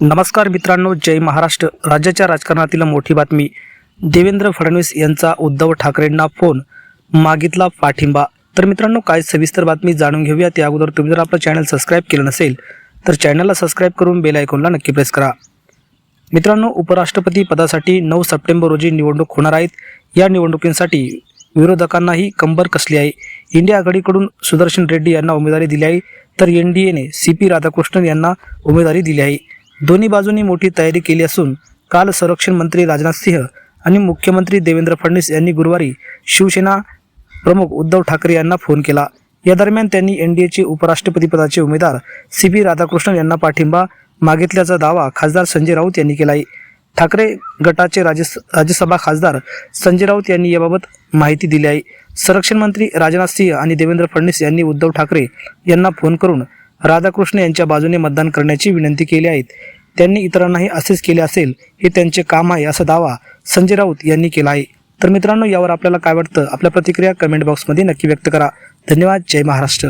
नमस्कार मित्रांनो जय महाराष्ट्र. राज्याच्या राजकारणातील मोठी बातमी. देवेंद्र फडणवीस यांचा उद्धव ठाकरेंना फोन. मागितला पाठिंबा. तर मित्रांनो काय सविस्तर बातमी जाणून घेऊया त्या अगोदर तुम्ही जर आपलं चॅनल सबस्क्राईब केलं नसेल तर चॅनलला सबस्क्राईब करून बेल आयकॉनला नक्की प्रेस करा. मित्रांनो उपराष्ट्रपती पदासाठी नऊ सप्टेंबर रोजी निवडणूक होणार आहेत. या निवडणुकींसाठी विरोधकांनाही कंबर कसली आहे? इंडिया आघाडीकडून सुदर्शन रेड्डी यांना उमेदवारी दिली आहे. तर एन डी एने सी पी राधाकृष्णन यांना उमेदवारी दिली आहे. दोन्ही बाजूंनी मोठी तयारी केली असून काल संरक्षण मंत्री राजनाथ सिंह आणि मुख्यमंत्री देवेंद्र फडणवीस यांनी गुरुवारी शिवसेना प्रमुख उद्धव ठाकरे यांना फोन केला. या दरम्यान त्यांनी एन डी उपराष्ट्रपतीपदाचे उमेदवार सी बी राधाकृष्णन यांना पाठिंबा मागितल्याचा दावा खासदार संजय राऊत यांनी केला आहे. ठाकरे गटाचे राज्य राज्यसभा खासदार संजय राऊत यांनी याबाबत माहिती दिली आहे. संरक्षण मंत्री राजनाथ सिंह आणि देवेंद्र फडणवीस यांनी उद्धव ठाकरे यांना फोन करून राधाकृष्ण यांच्या बाजूने मतदान करण्याची विनंती केली आहे. त्यांनी इतरांनाही असेच केले असेल हे त्यांचे काम आहे असा दावा संजय राऊत यांनी केला आहे. तर मित्रांनो यावर आपल्याला काय वाटतं? आपल्या प्रतिक्रिया कमेंट बॉक्समध्ये नक्की व्यक्त करा. धन्यवाद. जय महाराष्ट्र.